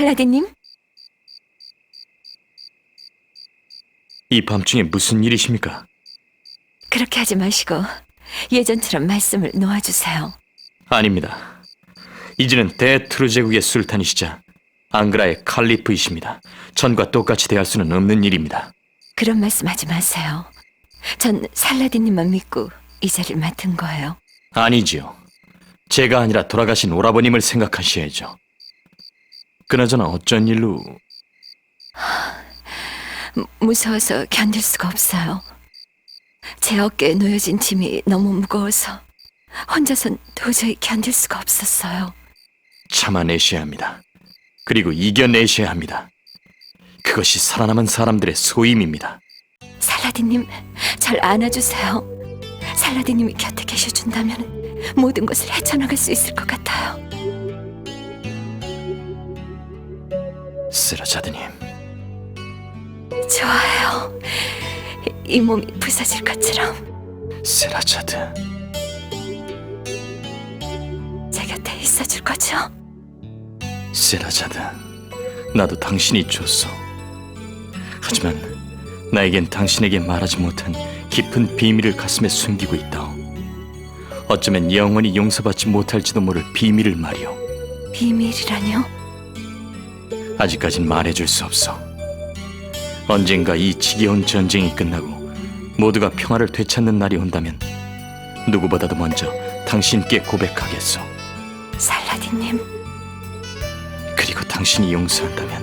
살라딘님, 이 밤중에 무슨 일이십니까? 그렇게 하지 마시고 예전처럼 말씀을 놓아주세요. 아닙니다. 이제는 대트루 제국의 술탄이시자 앙그라의 칼리프이십니다. 전과 똑같이 대할 수는 없는 일입니다. 그런 말씀하지 마세요. 전 살라딘님만 믿고 이 자리를 맡은 거예요. 아니지요. 제가 아니라 돌아가신 오라버님을 생각하셔야죠. 그나저나 어쩐 일로 무- 무서워서 견딜 수가 없어요. 제 어깨에 놓여진 짐이 너무 무거워서 혼자선 도저히 견딜 수가 없었어요. 참아내셔야 합니다. 그리고 이겨내셔야 합니다. 그것이 살아남은 사람들의 소임입니다. 살라딘님, 절 안아주세요. 살라딘님이 곁에 계셔준다면 모든 것을 헤쳐나갈 수 있을 것 같아요. 쓰라자드님, 좋아요. 이, 이 몸이 부서질 것처럼 쓰라자드, 제 곁에 있어줄 거죠? 쓰라자드. 나도 당신이 줬어. 하지만 나에겐 당신에게 말하지 못한 깊은 비밀을 가슴에 숨기고 있다. 어쩌면 영원히 용서받지 못할지도 모를 비밀을 말이오. 비밀이라뇨? 아직까진 말해줄 수 없어. 언젠가 이 지겨운 전쟁이 끝나고 모두가 평화를 되찾는 날이 온다면 누구보다도 먼저 당신께 고백하겠어. 살라딘님, 그리고 당신이 용서한다면,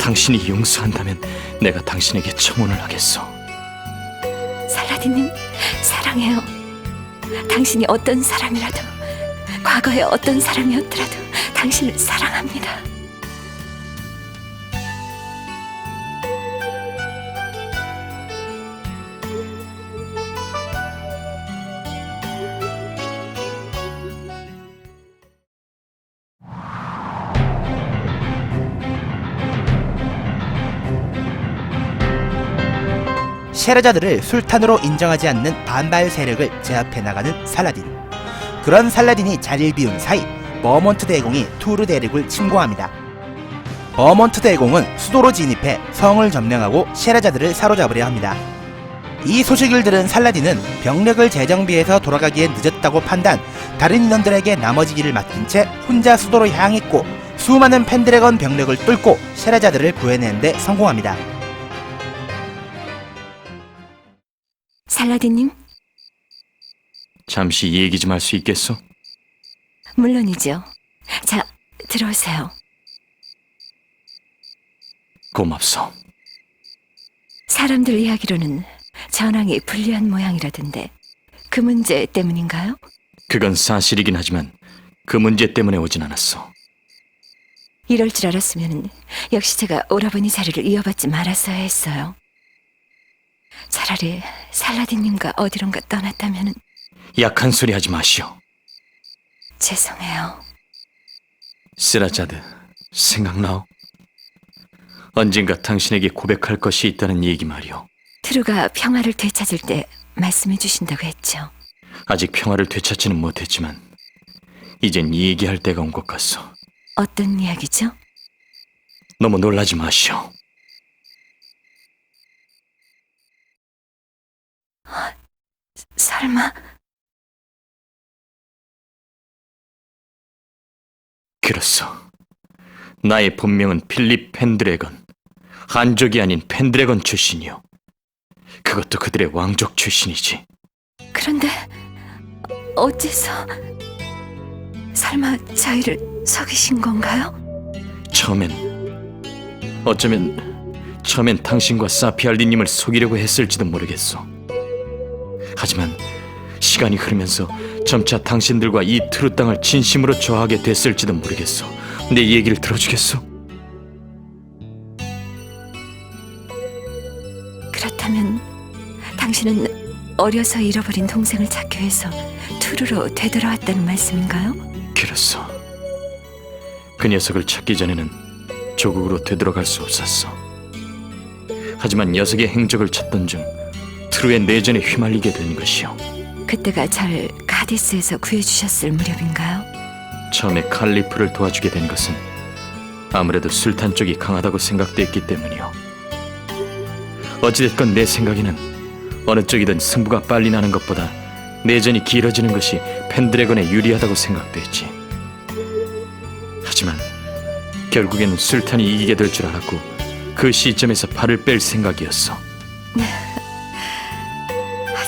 당신이 용서한다면 내가 당신에게 청혼을 하겠어. 살라딘님, 사랑해요. 당신이 어떤 사람이라도, 과거에 어떤 사람이었더라도 당신을 사랑합니다. 셰르자드를 술탄으로 인정하지 않는 반발 세력을 제압해 나가는 살라딘. 그런 살라딘이 자리를 비운 사이 버몬트 대공이 투르 대륙을 침공합니다. 버몬트 대공은 수도로 진입해 성을 점령하고 셰르자드를 사로잡으려 합니다. 이 소식을 들은 살라딘은 병력을 재정비해서 돌아가기엔 늦었다고 판단, 다른 인원들에게 나머지 일을 맡긴 채 혼자 수도로 향했고 수많은 펜드래건 병력을 뚫고 셰르자드를 구해내는데 성공합니다. 살라딘님, 잠시 얘기 좀 할 수 있겠어? 물론이죠. 자, 들어오세요. 고맙소. 사람들 이야기로는 전황이 불리한 모양이라던데 그 문제 때문인가요? 그건 사실이긴 하지만 그 문제 때문에 오진 않았어. 이럴 줄 알았으면 역시 제가 오라버니 자리를 이어받지 말았어야 했어요. 차라리 살라딘님과 어디론가 떠났다면 약한 소리 하지 마시오. 죄송해요. 쓰라자드, 생각나오? 언젠가 당신에게 고백할 것이 있다는 얘기 말이오. 트루가 평화를 되찾을 때 말씀해 주신다고 했죠. 아직 평화를 되찾지는 못했지만 이젠 이 얘기할 때가 온 것 같소. 어떤 이야기죠? 너무 놀라지 마시오. 설마 그렇소. 나의 본명은 필립 펜드래건. 한족이 아닌 펜드래건 출신이요. 그것도 그들의 왕족 출신이지. 그런데 어째서 설마 저희를 속이신 건가요? 처음엔 어쩌면 처음엔 당신과 사피알리님을 속이려고 했을지도 모르겠소. 하지만 시간이 흐르면서 점차 당신들과 이 트루 땅을 진심으로 좋아하게 됐을지도 모르겠소. 내 얘기를 들어주겠소? 그렇다면 당신은 어려서 잃어버린 동생을 찾기 위해서 투르로 되돌아왔다는 말씀인가요? 그렇소. 그 녀석을 찾기 전에는 조국으로 되돌아갈 수 없었어. 하지만 녀석의 행적을 찾던 중 트루의 내전에 휘말리게 된 것이요. 그때가 절 가디스에서 구해주셨을 무렵인가요? 처음에 칼리프를 도와주게 된 것은 아무래도 술탄 쪽이 강하다고 생각됐기 때문이요. 어찌됐건 내 생각에는 어느 쪽이든 승부가 빨리 나는 것보다 내전이 길어지는 것이 펜드래건에 유리하다고 생각됐지. 하지만 결국에는 술탄이 이기게 될 줄 알았고 그 시점에서 발을 뺄 생각이었어.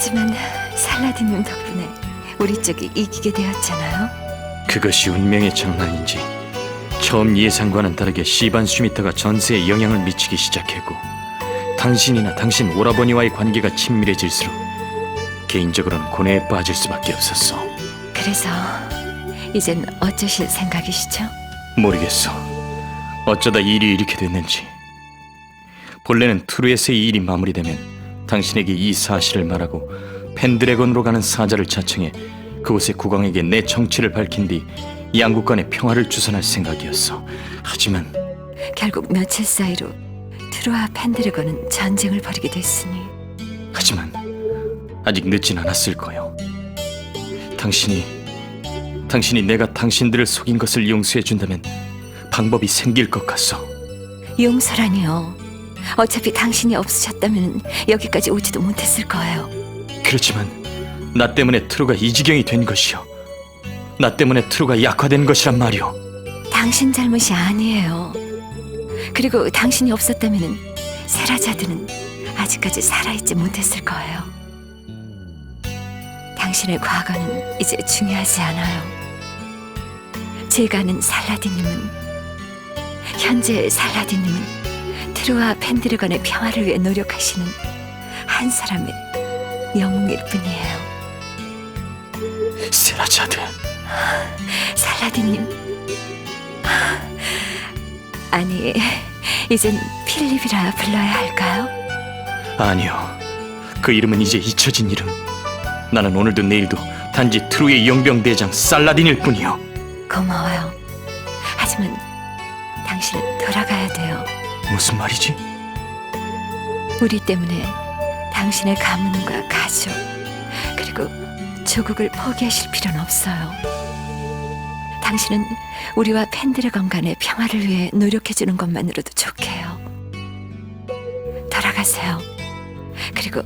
하지만 살라딘 님 덕분에 우리 쪽이 이기게 되었잖아요. 그것이 운명의 장난인지 처음 예상과는 다르게 시반 슈미터가 전세에 영향을 미치기 시작했고 당신이나 당신 오라버니와의 관계가 친밀해질수록 개인적으로는 고뇌에 빠질 수밖에 없었어 그래서 이젠 어쩌실 생각이시죠? 모르겠어 어쩌다 일이 이렇게 됐는지 본래는 투르에서의 일이 마무리되면 당신에게 이 사실을 말하고 펜드래건으로 가는 사자를 자청해 그곳의 국왕에게 내 정체를 밝힌 뒤 양국 간의 평화를 주선할 생각이었어. 하지만 결국 며칠 사이로 트루와 펜드래건은 전쟁을 벌이게 됐으니 하지만 아직 늦진 않았을 거요. 당신이 당신이 내가 당신들을 속인 것을 용서해 준다면 방법이 생길 것 같소. 용서라니요. 어차피 당신이 없으셨다면 여기까지 오지도 못했을 거예요. 그렇지만 나 때문에 트루가 이 지경이 된 것이요. 나 때문에 트루가 약화된 것이란 말이오. 당신 잘못이 아니에요. 그리고 당신이 없었다면 세라자드는 아직까지 살아있지 못했을 거예요. 당신의 과거는 이제 중요하지 않아요. 제가 아는 살라딘님은 현재 살라딘님은 트루와 펜드래건의 평화를 위해 노력하시는 한 사람의 영웅일 뿐이에요. 세라자드. 살라딘님. 아니, 이젠 필립이라 불러야 할까요? 아니요. 그 이름은 이제 잊혀진 이름. 나는 오늘도 내일도 단지 트루의 용병 대장 살라딘일 뿐이요. 고마워요. 하지만 당신은 돌아가야 돼요. 무슨 말이지? 우리 때문에 당신의 가문과 가족 그리고 조국을 포기하실 필요는 없어요. 당신은 우리와 팬들의 간의 평화를 위해 노력해주는 것만으로도 좋게요. 돌아가세요. 그리고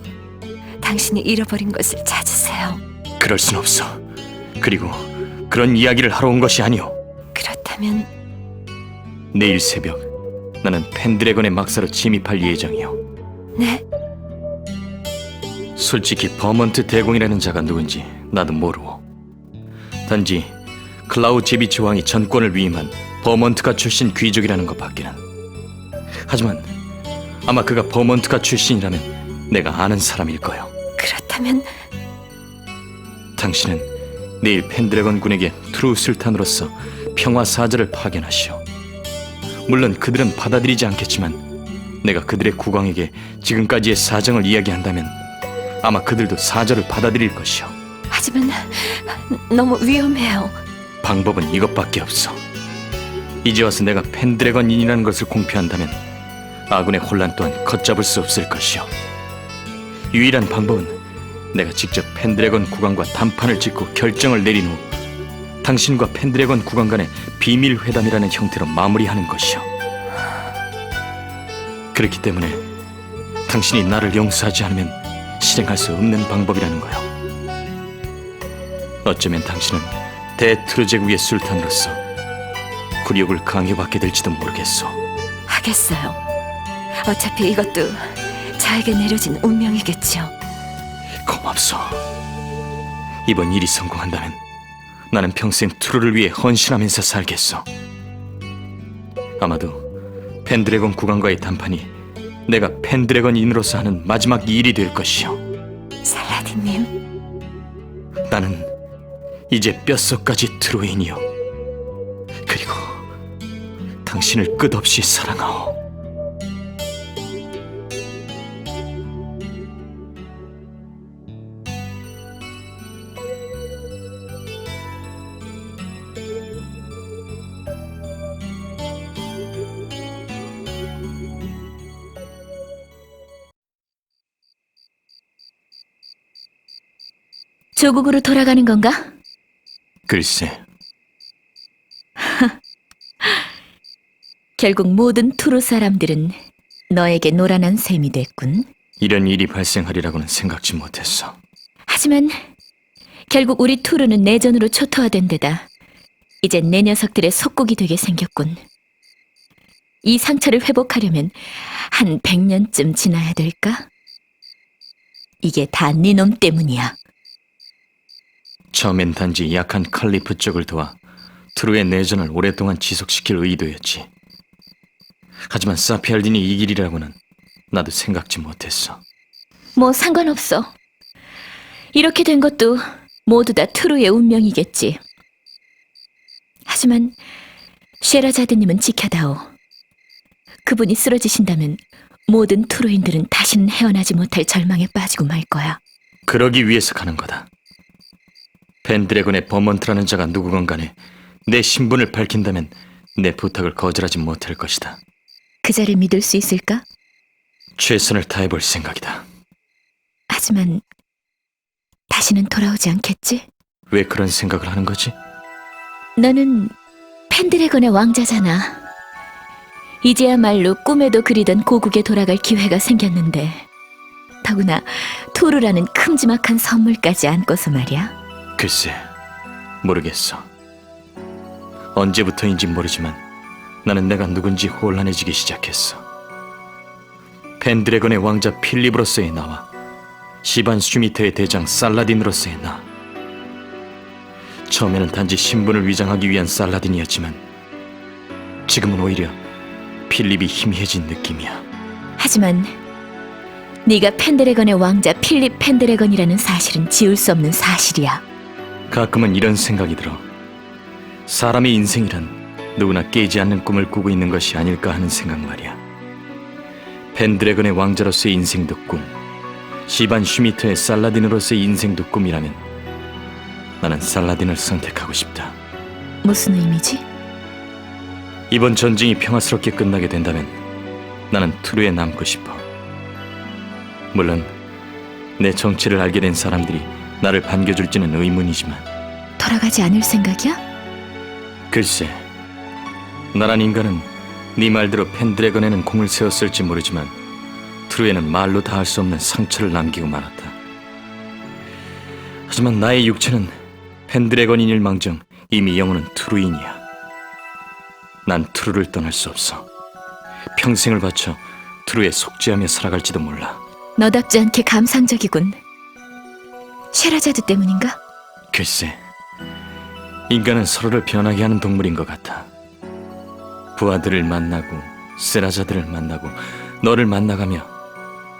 당신이 잃어버린 것을 찾으세요. 그럴 순 없어. 그리고 그런 이야기를 하러 온 것이 아니오. 그렇다면 내일 새벽 나는 펜드래건의 막사로 침입할 예정이오. 네? 솔직히 버먼트 대공이라는 자가 누군지 나도 모르오. 단지 클라우 제비치 왕이 전권을 위임한 버먼트가 출신 귀족이라는 것밖에는. 하지만 아마 그가 버먼트가 출신이라면 내가 아는 사람일 거요. 그렇다면 당신은 내일 펜드래건 군에게 트루 술탄으로서 평화 사절을 파견하시오. 물론 그들은 받아들이지 않겠지만 내가 그들의 국왕에게 지금까지의 사정을 이야기한다면 아마 그들도 사절을 받아들일 것이오. 하지만 너무 위험해요. 방법은 이것밖에 없어. 이제 와서 내가 펜드래건인이라는 것을 공표한다면 아군의 혼란 또한 걷잡을 수 없을 것이오. 유일한 방법은 내가 직접 펜드래건 국왕과 담판을 짓고 결정을 내린 후 당신과 펜드래건 국왕 간의 비밀 회담이라는 형태로 마무리하는 것이오. 그렇기 때문에 당신이 나를 용서하지 않으면 실행할 수 없는 방법이라는 거요. 어쩌면 당신은 대트루제국의 술탄으로서 굴욕을 강요받게 될지도 모르겠소. 하겠어요. 어차피 이것도 저에게 내려진 운명이겠죠. 고맙소. 이번 일이 성공한다면 나는 평생 트루를 위해 헌신하면서 살겠소. 아마도 펜드래건 국왕과의談판이 내가 펜드래건인으로서 하는 마지막 일이 될 것이오. 살라딘님, 나는 이제 뼛속까지 트루인이요. 그리고 당신을 끝없이 사랑하오. 조국으로 돌아가는 건가? 글쎄, 결국 모든 투르 사람들은 너에게 노란한 셈이 됐군. 이런 일이 발생하리라고는 생각지 못했어. 하지만 결국 우리 투르는 내전으로 초토화된 데다 이젠 내 녀석들의 속국이 되게 생겼군. 이 상처를 회복하려면 한 100년쯤 지나야 될까? 이게 다 네 놈 때문이야. 처음엔 단지 약한 칼리프 쪽을 도와 트루의 내전을 오랫동안 지속시킬 의도였지. 하지만 사피알딘이 이 길이라고는 나도 생각지 못했어. 뭐 상관없어. 이렇게 된 것도 모두 다 투르의 운명이겠지. 하지만 쉐라자드님은 지켜다오. 그분이 쓰러지신다면 모든 투르인들은 다시는 헤어나지 못할 절망에 빠지고 말 거야. 그러기 위해서 가는 거다. 펜드래곤의 버먼트라는 자가 누구건 간에 내 신분을 밝힌다면 내 부탁을 거절하지 못할 것이다. 그 자를 믿을 수 있을까? 최선을 다해볼 생각이다. 하지만 다시는 돌아오지 않겠지? 왜 그런 생각을 하는 거지? 너는 펜드래곤의 왕자잖아. 이제야말로 꿈에도 그리던 고국에 돌아갈 기회가 생겼는데 더구나 토르라는 큼지막한 선물까지 안고서 말이야. 글쎄, 모르겠어. 언제부터인지 모르지만 나는 내가 누군지 혼란해지기 시작했어. 펜드래곤의 왕자 필립으로서의 나와 시반 슈미터의 대장 살라딘으로서의 나. 처음에는 단지 신분을 위장하기 위한 살라딘이었지만 지금은 오히려 필립이 희미해진 느낌이야. 하지만 네가 펜드래건의 왕자 필립 펜드래건이라는 사실은 지울 수 없는 사실이야. 가끔은 이런 생각이 들어. 사람의 인생이란 누구나 깨지 않는 꿈을 꾸고 있는 것이 아닐까 하는 생각 말이야. 펜드래건의 왕자로서의 인생도 꿈, 시반 슈미터의 살라딘으로서의 인생도 꿈이라면 나는 살라딘을 선택하고 싶다. 무슨 의미지? 이번 전쟁이 평화스럽게 끝나게 된다면 나는 투르에 남고 싶어. 물론 내 정체를 알게 된 사람들이 나를 반겨줄지는 의문이지만 돌아가지 않을 생각이야? 글쎄, 나란 인간은 네 말대로 펜드래건에는 공을 세웠을지 모르지만 트루에는 말로 다 할 수 없는 상처를 남기고 말았다. 하지만 나의 육체는 펜드래건인 일망정 이미 영혼은 트루인이야. 난 트루를 떠날 수 없어. 평생을 바쳐 트루에 속죄하며 살아갈지도 몰라. 너답지 않게 감상적이군. 쉐라자드 때문인가? 글쎄, 인간은 서로를 변하게 하는 동물인 것 같아. 부하들을 만나고 세라자들을 만나고 너를 만나가며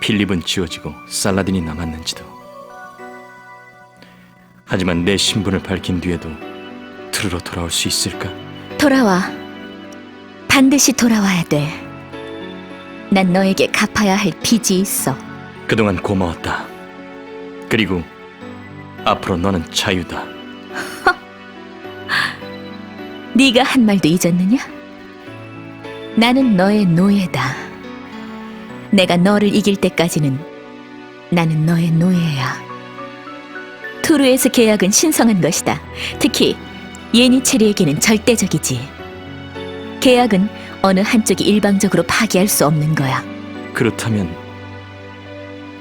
필립은 지워지고 살라딘이 남았는지도. 하지만 내 신분을 밝힌 뒤에도 트루로 돌아올 수 있을까? 돌아와. 반드시 돌아와야 돼. 난 너에게 갚아야 할 빚이 있어. 그동안 고마웠다. 그리고 앞으로 너는 자유다. 네가 한 말도 잊었느냐? 나는 너의 노예다. 내가 너를 이길 때까지는 나는 너의 노예야. 투르에서 계약은 신성한 것이다. 특히 예니체리에게는 절대적이지. 계약은 어느 한쪽이 일방적으로 파기할 수 없는 거야. 그렇다면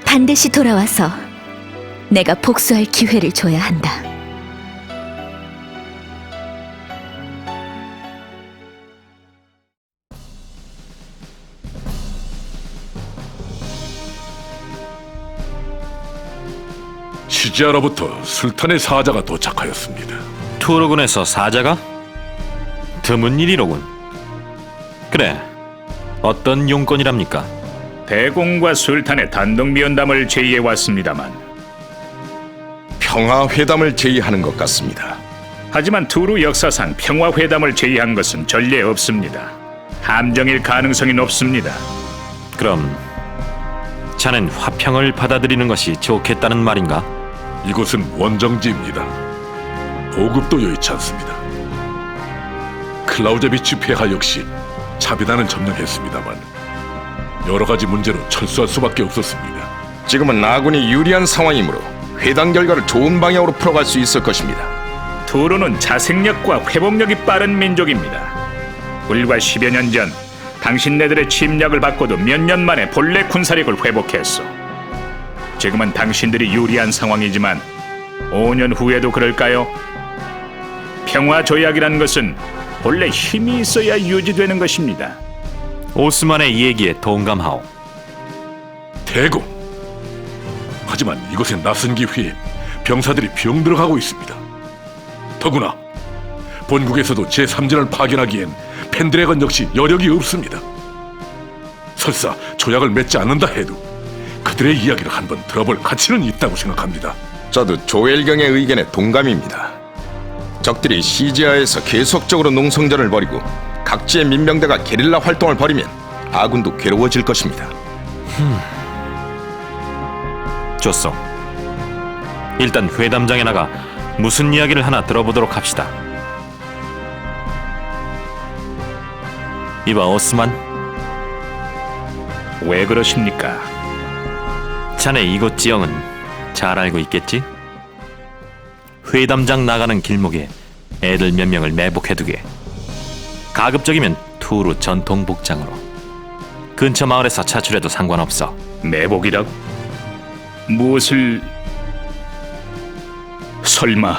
반드시 돌아와서 내가 복수할 기회를 줘야 한다. 시지아로부터 술탄의 사자가 도착하였습니다. 투르군에서 사자가? 드문 일이로군. 그래, 어떤 용건이랍니까? 대공과 술탄의 단독 미연담을 제의해 왔습니다만 평화 회담을 제의하는 것 같습니다. 하지만 투루 역사상 평화 회담을 제의한 것은 전례 없습니다. 함정일 가능성이 높습니다. 그럼 자넨 화평을 받아들이는 것이 좋겠다는 말인가? 이곳은 원정지입니다. 보급도 여의치 않습니다. 클라우제비치 폐하 역시 자비단은 점령했습니다만 여러 가지 문제로 철수할 수밖에 없었습니다. 지금은 아군이 유리한 상황이므로 회담 결과를 좋은 방향으로 풀어갈 수 있을 것입니다. 투루는 자생력과 회복력이 빠른 민족입니다. 불과 10여 년 전 당신네들의 침략을 받고도 몇 년 만에 본래 군사력을 회복했어. 지금은 당신들이 유리한 상황이지만 5년 후에도 그럴까요? 평화 조약이라는 것은 본래 힘이 있어야 유지되는 것입니다. 오스만의 얘기에 동감하오. 대공. 하지만 이곳의 낯선 기회에 병사들이 병들어가고 있습니다. 더구나 본국에서도 제3진을 파견하기엔 펜드래건 역시 여력이 없습니다. 설사 조약을 맺지 않는다 해도 그들의 이야기를 한번 들어볼 가치는 있다고 생각합니다. 저도 조엘경의 의견에 동감입니다. 적들이 시지아에서 계속적으로 농성전을 벌이고 각지의 민병대가 게릴라 활동을 벌이면 아군도 괴로워질 것입니다. 좋소. 일단 회담장에 나가 무슨 이야기를 하나 들어보도록 합시다. 이봐 오스만, 왜 그러십니까? 자네 이곳 지형은 잘 알고 있겠지? 회담장 나가는 길목에 애들 몇 명을 매복해두게. 가급적이면 투루 전통 복장으로. 근처 마을에서 차출해도 상관없어. 매복이라고? 무엇을... 설마...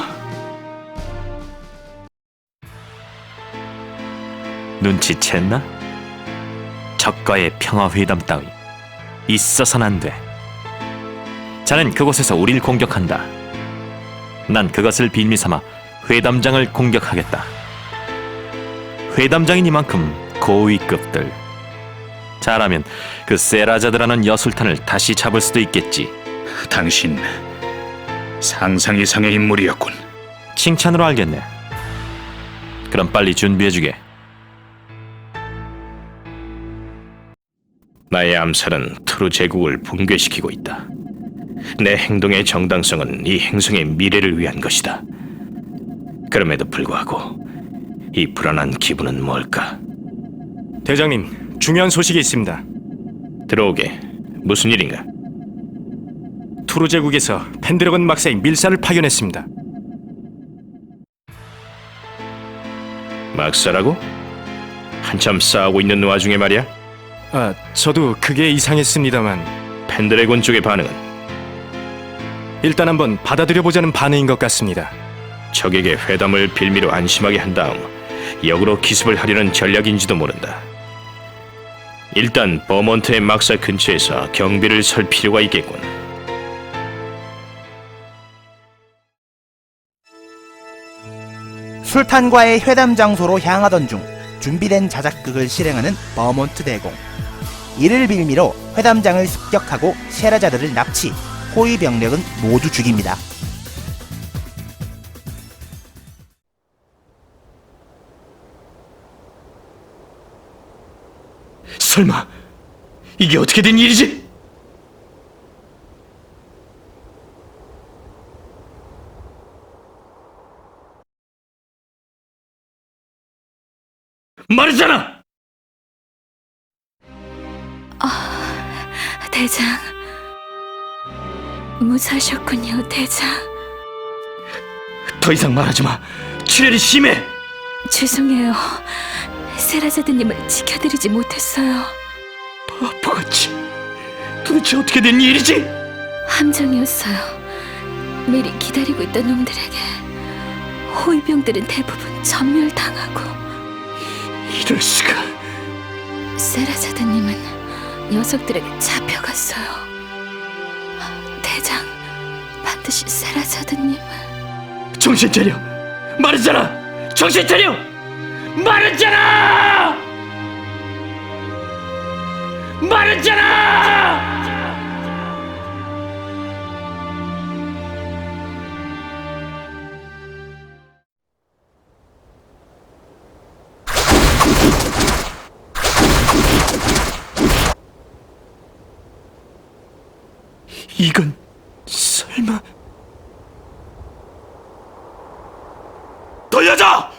눈치챘나? 적과의 평화회담 따위 있어선 안 돼. 자넨 그곳에서 우릴 공격한다. 난 그것을 빌미 삼아 회담장을 공격하겠다. 회담장이니만큼 고위급들. 잘하면 그 세라자드라는 여술탄을 다시 잡을 수도 있겠지. 당신... 상상 이상의 인물이었군. 칭찬으로 알겠네. 그럼 빨리 준비해주게. 나의 암살은 트루 제국을 붕괴시키고 있다. 내 행동의 정당성은 이 행성의 미래를 위한 것이다. 그럼에도 불구하고 이 불안한 기분은 뭘까? 대장님, 중요한 소식이 있습니다. 들어오게. 무슨 일인가? 투르 제국에서 펜드래건 막사의 밀사를 파견했습니다. 막사라고? 한참 싸우고 있는 와중에 말이야? 아, 저도 그게 이상했습니다만 펜드래곤 쪽의 반응은 일단 한번 받아들여 보자는 반응인 것 같습니다. 적에게 회담을 빌미로 안심하게 한 다음 역으로 기습을 하려는 전략인지도 모른다. 일단 버몬트의 막사 근처에서 경비를 설 필요가 있겠군. 술탄과의 회담 장소로 향하던 중 준비된 자작극을 실행하는 버몬트 대공. 이를 빌미로 회담장을 습격하고 세라자들을 납치, 호위 병력은 모두 죽입니다. 설마 이게 어떻게 된 일이지? 말했잖아! 대장. 무사하셨군요, 대장. 더 이상 말하지 마. 출혈이 심해. 죄송해요. 세라자드님을 지켜드리지 못했어요. 바보같이. 도대체 어떻게 된 일이지? 함정이었어요. 미리 기다리고 있던 놈들에게 호위병들은 대부분 전멸당하고 이럴 수가. 세라자드님은 녀석들에게 잡혀갔어요. 대장, 반드시 세라자드님을 정신 차려. 말했잖아. 정신 차려. 말했잖아. 말했잖아. 이건 설마 돌려줘!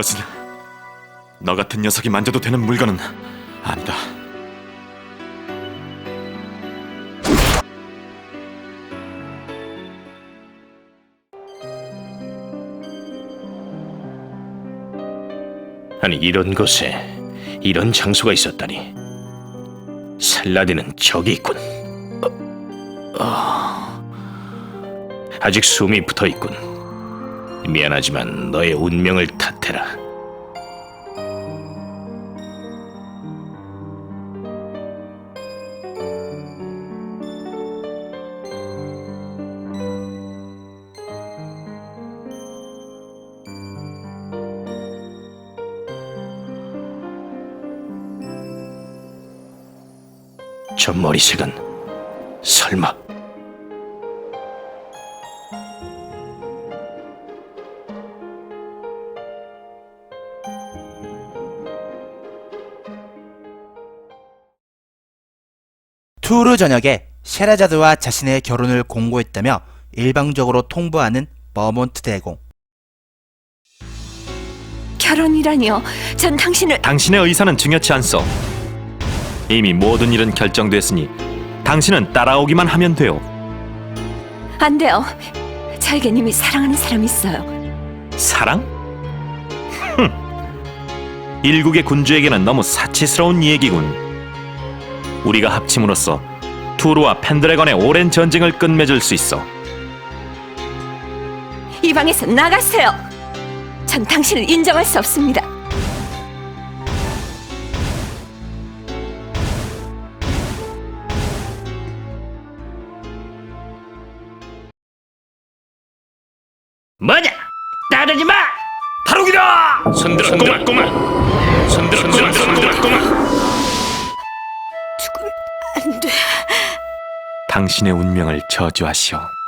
이것은 너 같은 녀석이 만져도 되는 물건은 아니다. 아니 이런 곳에 이런 장소가 있었다니 살라딘은 저기 있군 어, 어. 아직 숨이 붙어있군 미안하지만 너의 운명을 탓해라. 저 머리색은 설마 투르 전역에 셰라자드와 자신의 결혼을 공고했다며 일방적으로 통보하는 버몬트 대공. 결혼이라니요. 전 당신을 당신의 의사는 중요치 않소. 이미 모든 일은 결정됐으니 당신은 따라오기만 하면 돼요. 안 돼요. 잘게님이 사랑하는 사람 있어요. 사랑? 흠. 일국의 군주에게는 너무 사치스러운 얘기군. 우리가 합침으로써 투르와 펜드래건의 오랜 전쟁을 끝맺을 수 있어. 이 방에서 나가세요. 전 당신을 인정할 수 없습니다. 뭐냐 따르지 마 다루기다 손들어 꼬마 꼬마 손들어 꼬마 손들어 꼬마 안 돼. 당신의 운명을 저주하시오.